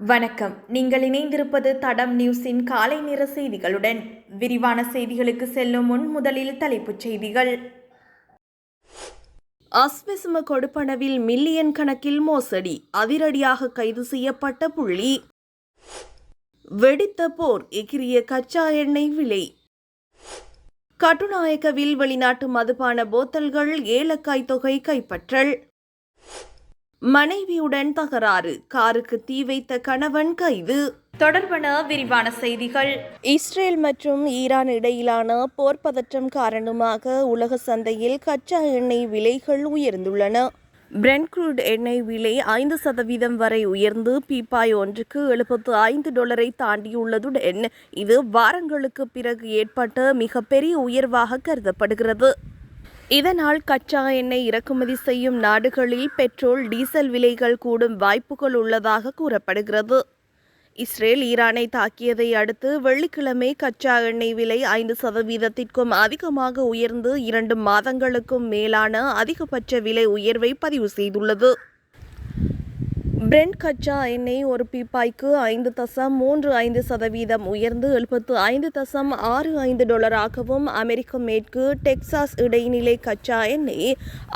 வணக்கம். நீங்கள் இணைந்திருப்பது தடம் நியூஸின் காலை நேர செய்திகளுடன். விரிவான செய்திகளுக்கு செல்லும் முன் முதலில் தலைப்புச் செய்திகள். அஸ்விசும கொடுப்பனவில் மில்லியன் கணக்கில் மோசடி. அதிரடியாக கைது செய்யப்பட்ட புள்ளி. வெடித்த போர். எகிரிய கச்சா எண்ணெய் விலை. கட்டுநாயக்கவில் வெளிநாட்டு மதுபான போத்தல்கள். ஏலக்காய் தொகை கைப்பற்றல். மனைவியுடன் தகராறு. காருக்கு தீ வைத்த கணவன் கைது. தொடர்பான விரிவான செய்திகள். இஸ்ரேல் மற்றும் ஈரான் இடையிலான போர் பதற்றம் காரணமாக உலக சந்தையில் கச்சா எண்ணெய் விலைகள் உயர்ந்துள்ளன. பிரெண்ட் க்ரூட் எண்ணெய் விலை ஐந்து சதவீதம் வரை உயர்ந்து பீப்பாய் ஒன்றுக்கு எழுபத்து ஐந்து டாலரை தாண்டியுள்ளதுடன் இது வாரங்களுக்கு பிறகு ஏற்பட்ட மிகப்பெரிய உயர்வாக கருதப்படுகிறது. இதனால் கச்சா எண்ணெய் இறக்குமதி செய்யும் நாடுகளில் பெட்ரோல் டீசல் விலைகள் கூடும் வாய்ப்புகள் உள்ளதாக கூறப்படுகிறது. இஸ்ரேல் ஈரானை தாக்கியதை அடுத்து வெள்ளிக்கிழமை கச்சா எண்ணெய் விலை ஐந்து சதவீதத்திற்கும் அதிகமாக உயர்ந்து இரண்டு மாதங்களுக்கும் மேலான அதிகபட்ச விலை உயர்வை பதிவு செய்துள்ளது. பிரெண்ட் கச்சா எண்ணெய் ஒரு பீப்பாய்க்கு ஐந்து தசம் மூன்று ஐந்து சதவீதம் உயர்ந்து எழுபத்து ஐந்து தசம் ஆறு ஐந்து டாலராகவும் அமெரிக்க மேற்கு டெக்சாஸ் இடைநிலை கச்சா எண்ணெய்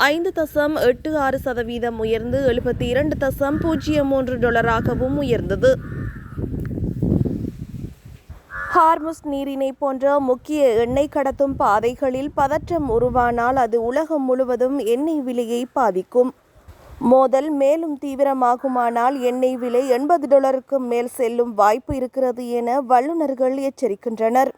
ஐந்து தசம் எட்டு ஆறு சதவீதம் உயர்ந்து எழுபத்தி இரண்டு தசம் பூஜ்ஜியம் மூன்று டாலராகவும் உயர்ந்தது. ஹார்முஸ் நீரிணை போன்ற முக்கிய எண்ணெய் கடத்தும் பாதைகளில் பதற்றம் உருவானால் அது உலகம் முழுவதும் எண்ணெய் விலையை பாதிக்கும். மோதல் மேலும் தீவிரமாகுமானால் எண்ணெய் விலை எண்பது டாலருக்கு மேல் செல்லும் வாய்ப்பு இருக்கிறது என வல்லுநர்கள் எச்சரிக்கின்றனர்.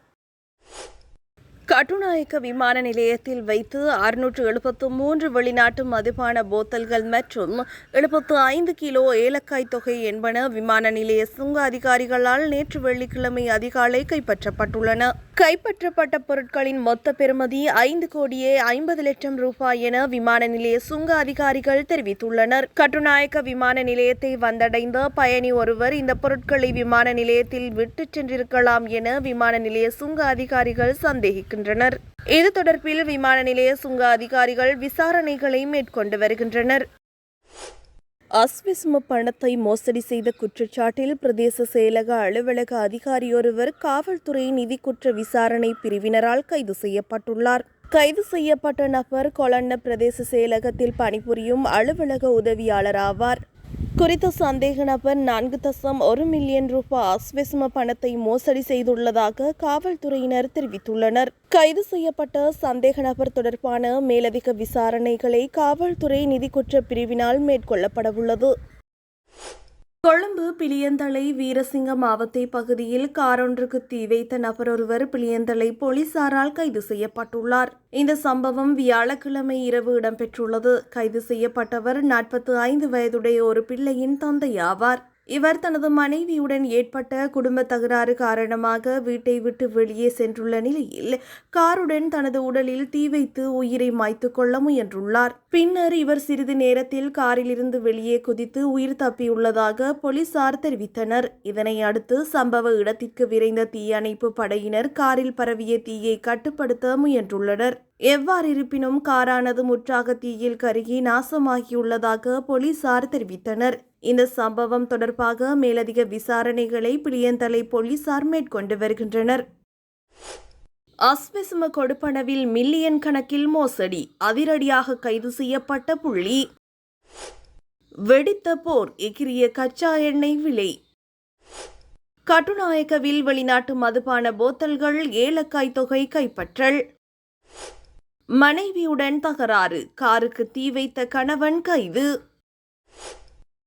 கட்டுநாயக்க விமான நிலையத்தில் வைத்து அறுநூற்று எழுபத்து மூன்று வெளிநாட்டு மதுபான போத்தல்கள் மற்றும் எழுபத்து ஐந்து கிலோ ஏலக்காய் தொகை என்பன விமான நிலைய சுங்க அதிகாரிகளால் நேற்று வெள்ளிக்கிழமை அதிகாலை கைப்பற்றப்பட்டுள்ளன. கைப்பற்றப்பட்ட பொருட்களின் மொத்த பெறுமதி ஐந்து கோடியே ஐம்பது லட்சம் ரூபாய் என விமான நிலைய சுங்க அதிகாரிகள் தெரிவித்துள்ளனர். கட்டுநாயக்க விமான நிலையத்தை வந்தடைந்த பயணி ஒருவர் இந்த பொருட்களை விமான நிலையத்தில் விட்டுச் சென்றிருக்கலாம் என விமான நிலைய சுங்க அதிகாரிகள் சந்தேகிக்கின்றனர். இது தொடர்பில் விமான நிலைய சுங்க அதிகாரிகள் விசாரணைகளை மேற்கொண்டு வருகின்றனர். அஸ்விஸ்ம பணத்தை மோசடி செய்த குற்றச்சாட்டில் பிரதேச செயலக அலுவலக அதிகாரியொருவர் காவல்துறை நிதி குற்ற விசாரணை பிரிவினரால் கைது செய்யப்பட்டுள்ளார். கைது செய்யப்பட்ட நபர் கொலண்ண பிரதேச செயலகத்தில் பணிபுரியும் அலுவலக உதவியாளர் ஆவார். குறித்த சந்தேக நபர் நான்கு தசம் ஒரு மில்லியன் ரூபாய் அஸ்வெஸ்ம பணத்தை மோசடி செய்துள்ளதாக காவல்துறையினர் தெரிவித்துள்ளனர். கைது செய்யப்பட்ட சந்தேக நபர் தொடர்பான மேலதிக விசாரணைகளை காவல்துறை நிதி குற்ற பிரிவினால் மேற்கொள்ளப்படவுள்ளது. கொழும்பு பிளியந்தலை வீரசிங்க மாவத்தை பகுதியில் காரொன்றுக்கு தீ வைத்த நபர் ஒருவர் பிளியந்தலை போலீசாரால் கைது செய்யப்பட்டுள்ளார். இந்த சம்பவம் வியாழக்கிழமை இரவு இடம்பெற்றுள்ளது. கைது செய்யப்பட்டவர் நாற்பத்தி ஐந்து வயதுடைய ஒரு பிள்ளையின் தந்தையாவார். இவர் தனது மனைவியுடன் ஏற்பட்ட குடும்ப தகராறு காரணமாக வீட்டை விட்டு வெளியே சென்றுள்ள நிலையில் காருடன் தனது உடலில் தீ வைத்து உயிரை மாய்த்து கொள்ள முயன்றுள்ளார். பின்னர் இவர் சிறிது நேரத்தில் காரிலிருந்து வெளியே குதித்து உயிர் தப்பியுள்ளதாக போலீசார் தெரிவித்தனர். இதனை அடுத்து சம்பவ இடத்திற்கு விரைந்த தீயணைப்பு படையினர் காரில் பரவிய தீயை கட்டுப்படுத்த முயன்றுள்ளனர். எவ்வாறிருப்பினும் காரானது முற்றாக தீயில் கருகி நாசமாகியுள்ளதாக போலீசார் தெரிவித்தனர். இந்த சம்பவம் தொடர்பாக மேலதிக விசாரணைகளை பிளியந்தலை போலீசார் மேற்கொண்டு வருகின்றனர். அஸ்விசும கொடுப்பனவில் மில்லியன் கணக்கில் மோசடி அதிரடியாக கைது செய்யப்பட்ட புள்ளி. வெடித்த போர் எகிரிய கச்சா எண்ணெய் விலை. கட்டுநாயக்கவில் வெளிநாட்டு மதுபான போத்தல்கள் ஏலக்காய் தொகை கைப்பற்றல். மனைவியுடன் தகராறு காருக்கு தீ வைத்த கணவன் கைது.